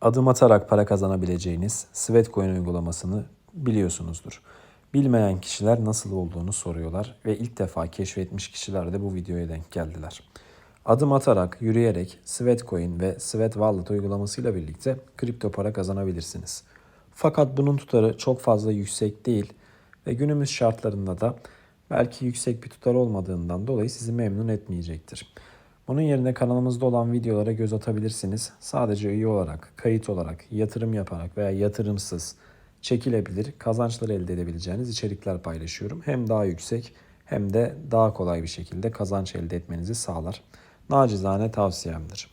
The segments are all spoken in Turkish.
Adım atarak para kazanabileceğiniz Sweatcoin uygulamasını biliyorsunuzdur. Bilmeyen kişiler nasıl olduğunu soruyorlar ve ilk defa keşfetmiş kişiler de bu videoya denk geldiler. Adım atarak, yürüyerek Sweatcoin ve Sweat Wallet uygulamasıyla birlikte kripto para kazanabilirsiniz. Fakat bunun tutarı çok fazla yüksek değil ve günümüz şartlarında da belki yüksek bir tutar olmadığından dolayı sizi memnun etmeyecektir. Bunun yerine kanalımızda olan videolara göz atabilirsiniz. Sadece üye olarak, kayıt olarak, yatırım yaparak veya yatırımsız çekilebilir, kazançlar elde edebileceğiniz içerikler paylaşıyorum. Hem daha yüksek hem de daha kolay bir şekilde kazanç elde etmenizi sağlar. Nacizane tavsiyemdir.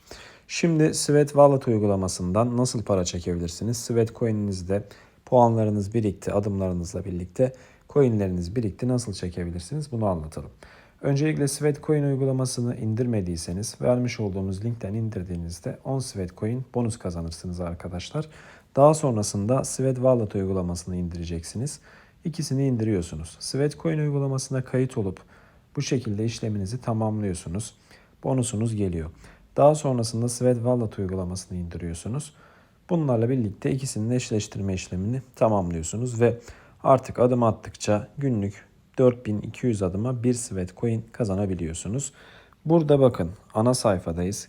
Şimdi Sweat Wallet uygulamasından nasıl para çekebilirsiniz? Sweat Coin'inizde puanlarınız birikti, adımlarınızla birlikte coinleriniz birikti. Nasıl çekebilirsiniz? Bunu anlatalım. Öncelikle Sweatcoin uygulamasını indirmediyseniz vermiş olduğumuz linkten indirdiğinizde 10 Sweatcoin bonus kazanırsınız arkadaşlar. Daha sonrasında Sweat Wallet uygulamasını indireceksiniz. İkisini indiriyorsunuz. Sweatcoin uygulamasına kayıt olup bu şekilde işleminizi tamamlıyorsunuz. Bonusunuz geliyor. Daha sonrasında Sweat Wallet uygulamasını indiriyorsunuz. Bunlarla birlikte ikisinin eşleştirme işlemini tamamlıyorsunuz ve artık adım attıkça günlük 4200 adıma bir Sweat Coin kazanabiliyorsunuz. Burada bakın ana sayfadayız.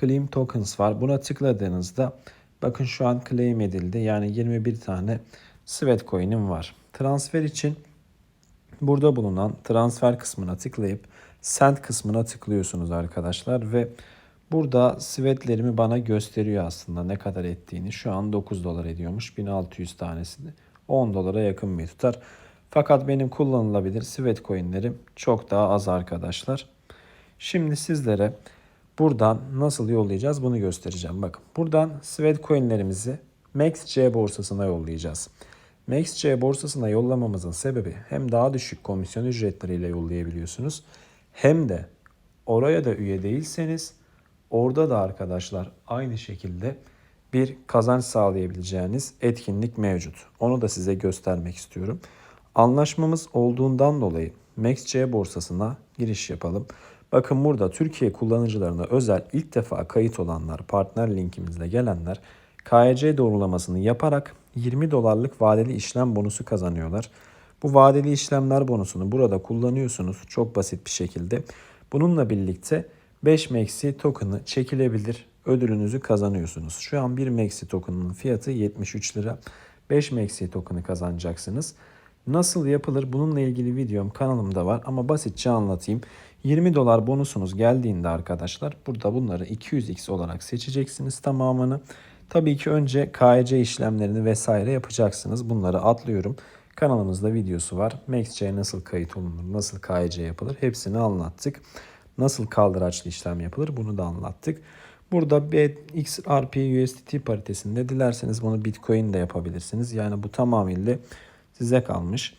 Claim Tokens var. Buna tıkladığınızda bakın şu an claim edildi. Yani 21 tane Sweat Coin'im var. Transfer için burada bulunan transfer kısmına tıklayıp send kısmına tıklıyorsunuz arkadaşlar ve burada Sweat'lerimi bana gösteriyor aslında ne kadar ettiğini. Şu an 9 dolar ediyormuş. 1600 tanesi 10 dolara yakın bir tutar. Fakat benim kullanılabilir Sweat coinlerim çok daha az arkadaşlar. Şimdi sizlere buradan nasıl yollayacağız bunu göstereceğim. Bakın buradan Sweat coinlerimizi MaxC borsasına yollayacağız. MaxC borsasına yollamamızın sebebi hem daha düşük komisyon ücretleriyle yollayabiliyorsunuz hem de oraya da üye değilseniz orada da arkadaşlar aynı şekilde bir kazanç sağlayabileceğiniz etkinlik mevcut. Onu da size göstermek istiyorum. Anlaşmamız olduğundan dolayı MaxC borsasına giriş yapalım. Bakın burada Türkiye kullanıcılarına özel ilk defa kayıt olanlar, partner linkimizle gelenler KYC doğrulamasını yaparak 20 dolarlık vadeli işlem bonusu kazanıyorlar. Bu vadeli işlemler bonusunu burada kullanıyorsunuz çok basit bir şekilde. Bununla birlikte 5 Maxi token'ı çekilebilir ödülünüzü kazanıyorsunuz. Şu an 1 Maxi token'ın fiyatı 73 lira. 5 Maxi token'ı kazanacaksınız. Nasıl yapılır bununla ilgili videom kanalımda var ama basitçe anlatayım. 20 dolar bonusunuz geldiğinde arkadaşlar burada bunları 200x olarak seçeceksiniz tamamını. Tabii ki önce KYC işlemlerini vesaire yapacaksınız. Bunları atlıyorum. Kanalımızda videosu var. MaxC'ye nasıl kayıt olunur, nasıl KYC yapılır hepsini anlattık. Nasıl kaldıraçlı işlem yapılır bunu da anlattık. Burada XRP USDT paritesinde dilerseniz bunu Bitcoin de yapabilirsiniz. Yani bu tamamıyla size kalmış.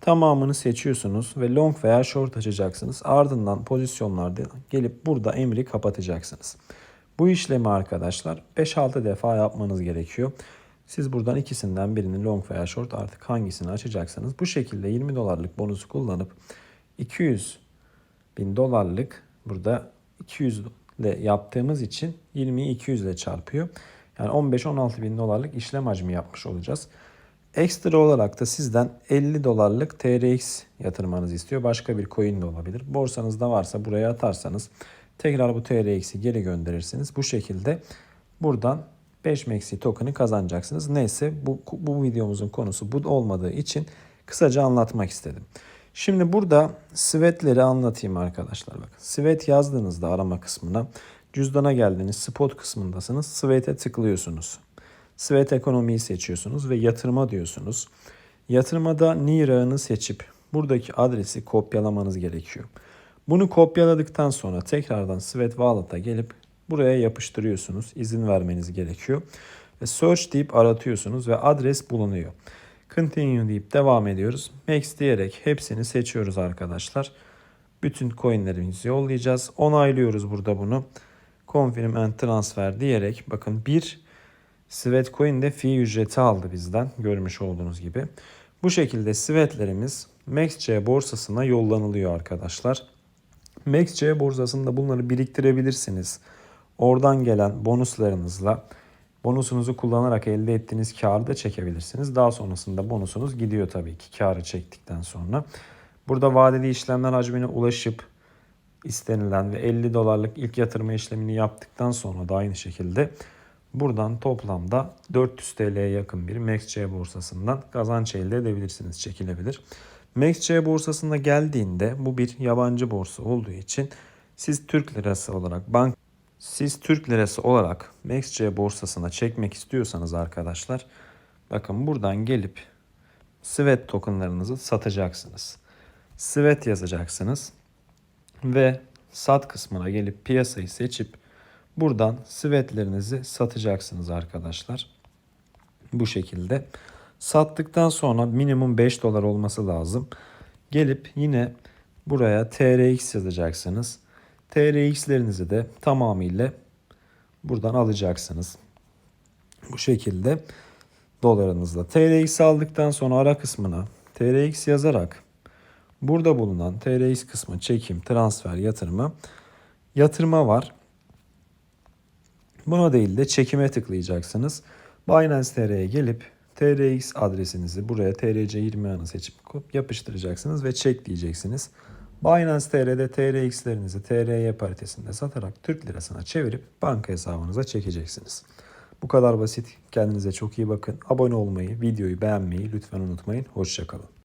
Tamamını seçiyorsunuz ve long veya short açacaksınız. Ardından pozisyonlarda gelip burada emri kapatacaksınız. Bu işlemi arkadaşlar 5-6 defa yapmanız gerekiyor. Siz buradan ikisinden birini long veya short artık hangisini açacaksanız bu şekilde 20 dolarlık bonusu kullanıp 200 bin dolarlık burada 200 ile yaptığımız için 20'yi 200 ile çarpıyor. Yani 15-16 bin dolarlık işlem hacmi yapmış olacağız. Ekstra olarak da sizden 50 dolarlık TRX yatırmanızı istiyor. Başka bir coin de olabilir. Borsanızda varsa buraya atarsanız tekrar bu TRX'i geri gönderirsiniz. Bu şekilde buradan 5 Maxi token'ı kazanacaksınız. Neyse bu, bu videomuzun konusu bu olmadığı için kısaca anlatmak istedim. Şimdi burada Svet'leri anlatayım arkadaşlar. Bakın Svet yazdığınızda arama kısmına cüzdana geldiniz spot kısmındasınız. Svet'e tıklıyorsunuz. Svet ekonomiyi seçiyorsunuz ve yatırma diyorsunuz. Yatırmada NIRA'nı seçip buradaki adresi kopyalamanız gerekiyor. Bunu kopyaladıktan sonra tekrardan Svet Wallet'a gelip buraya yapıştırıyorsunuz. İzin vermeniz gerekiyor. Ve search deyip aratıyorsunuz ve adres bulunuyor. Continue deyip devam ediyoruz. Max diyerek hepsini seçiyoruz arkadaşlar. Bütün coinlerimizi yollayacağız. Onaylıyoruz burada bunu. Confirm and transfer diyerek bakın bir Svetcoin de fee ücreti aldı bizden görmüş olduğunuz gibi. Bu şekilde Svetlerimiz MaxC borsasına yollanılıyor arkadaşlar. MaxC borsasında bunları biriktirebilirsiniz. Oradan gelen bonuslarınızla Bonusunuzu kullanarak elde ettiğiniz karı da çekebilirsiniz. Daha sonrasında bonusunuz gidiyor tabii ki karı çektikten sonra. Burada vadeli işlemler hacmine ulaşıp istenilen ve 50 dolarlık ilk yatırma işlemini yaptıktan sonra da aynı şekilde buradan toplamda 400 TL'ye yakın bir MaxC borsasından kazanç elde edebilirsiniz, çekilebilir. MaxC borsasına geldiğinde bu bir yabancı borsa olduğu için siz Türk lirası olarak bank siz Türk lirası olarak MaxC borsasına çekmek istiyorsanız arkadaşlar bakın buradan gelip Svet tokenlarınızı satacaksınız. Svet yazacaksınız ve sat kısmına gelip piyasayı seçip buradan Svetlerinizi satacaksınız arkadaşlar. Bu şekilde. Sattıktan sonra minimum 5 dolar olması lazım. Gelip yine buraya TRX yazacaksınız. TRX'lerinizi de tamamıyla buradan alacaksınız. Bu şekilde dolarınızla. TRX aldıktan sonra ara kısmına TRX yazarak burada bulunan TRX kısmı çekim, transfer, yatırma yatırma var. Buna değil de çekime tıklayacaksınız. Binance TR'ye gelip TRX adresinizi buraya TRC20 anı seçip yapıştıracaksınız ve çek diyeceksiniz. Binance TR'de TRX'lerinizi TRY paritesinde satarak Türk lirasına çevirip banka hesabınıza çekeceksiniz. Bu kadar basit. Kendinize çok iyi bakın. Abone olmayı, videoyu beğenmeyi lütfen unutmayın. Hoşçakalın.